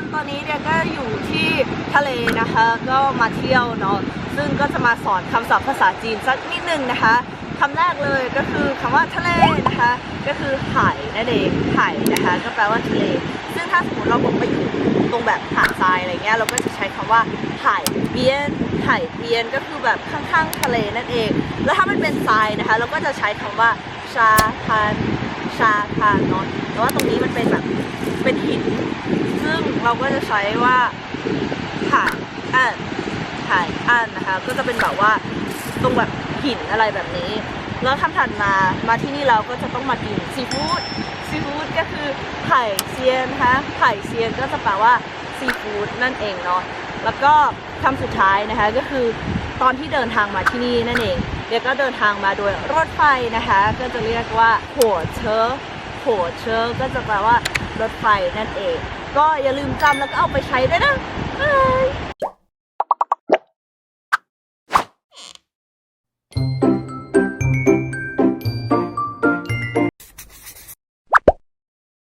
นตอนนี้เนี่ยก็อยู่ที่ทะเลนะคะ ก็มาเที่ยวเนาะซึ่งก็จะมาสอนคำศัพท์ภาษาจีนสักนิดนึงนะคะคำแรกเลยก็คือคำว่าทะเลนะคะ ก็คือหายนั่นเองหายนะคะ ก็แปลว่าทะเล ซึ่งถ้าสมมติเราบอกไปอยู่ตรงแบบหาดทรายอะไรเงี้ยเราก็จะใช้คำว่าหายเบียนหายเบียนก็คือแบบข้างๆทะเลนั่นเอง แล้วถ้ามันเป็นทรายนะคะ เราก็จะใช้คำว่าชาทานชาทานเนาะแต่ว่าตรงนี้มันเป็นแบบ เป็นหิน ซึ่งเราก็จะใช้ว่าถ่ายอ่านถ่ายอ่านนะคะ ก็จะเป็นแบบว่าตรงแบบหินอะไรแบบนี้ แล้วคำถัดมา มาที่นี่เราก็จะต้องมากินซีฟู้ด ซีฟู้ดก็คือไผ่เซียนนะคะไผ่เซียนก็จะแปลว่าซีฟู้ดนั่นเองเนาะ แล้วก็คำสุดท้ายนะคะก็คือตอนที่เดินทางมาที่นี่นั่นเองเดี๋ยวก็เดินทางมาโดยรถไฟนะคะ ก็จะเรียกว่าหัวเชอหัวเชอก็จะแปลว่า รถไฟนั่นเอง ก็อย่าลืมจำแล้วก็เอาไปใช้ด้วยนะบ๊ายบาย